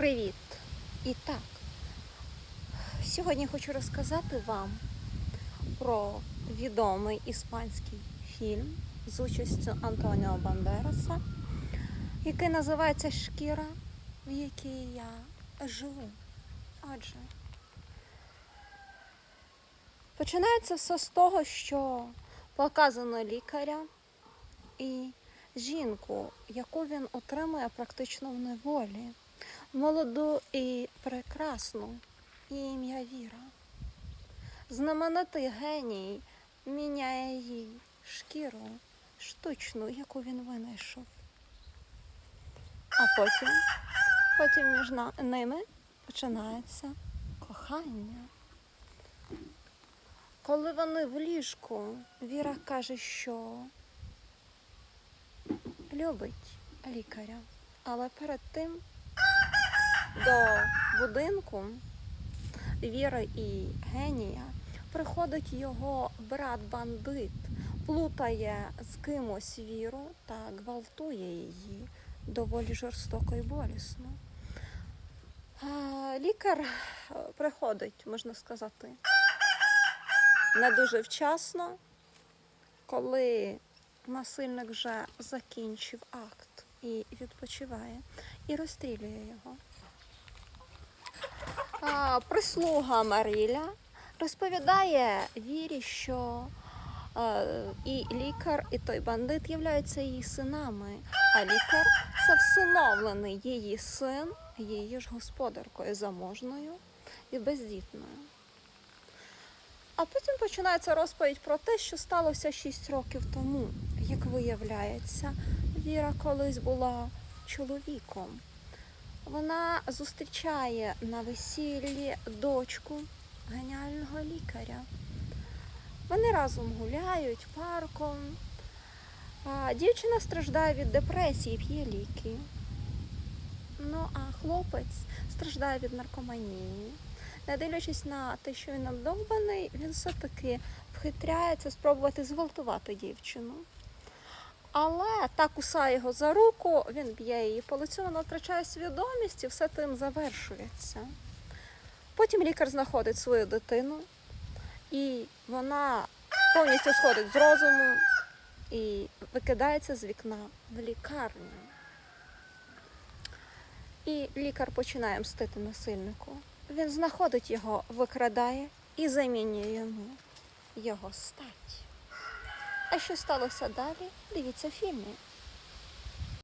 Привіт! І так, сьогодні хочу розказати вам про відомий іспанський фільм з участю Антоніо Бандераса, який називається Шкіра, в якій я живу. Отже, починається все з того, що показано лікаря і жінку, яку він отримує практично в неволі молоду і прекрасну ім'я Віра. Знаменитий геній міняє їй шкіру штучну, яку він винайшов. А потім, потім між ними починається кохання. Коли вони в ліжку, Віра каже, що любить лікаря, але перед тим до будинку Віри і генія приходить його брат-бандит, плутає з кимось віру та гвалтує її доволі жорстоко і болісно. Лікар е, приходить, можна сказати, не дуже вчасно, коли насильник вже закінчив акт і відпочиває, і розстрілює його. Прислуга Маріля розповідає Вірі, що і лікар, і той бандит являються її синами, а лікар це всиновлений її син, її ж господаркою заможною і бездітною. А потім починається розповідь про те, що сталося 6 років тому. Як виявляється, Віра колись була чоловіком. Вона зустрічає на весіллі дочку геніального лікаря. Вони разом гуляють парком. Дівчина страждає від депресії, п'є ліки. Ну а хлопець страждає від наркоманії. Не дивлячись на те, що він обдовбаний, він все-таки вхитряється спробувати зґвалтувати дівчину. Але та кусає його за руку, він б'є її по лицю, вона втрачає свідомість і все тим завершується. Потім лікар знаходить свою дитину, і вона повністю сходить з розуму і викидається з вікна в лікарню. І лікар починає мстити насильнику. Він знаходить його, викрадає і замінює йому його стать. А що сталося далі? Дивіться в фільмі.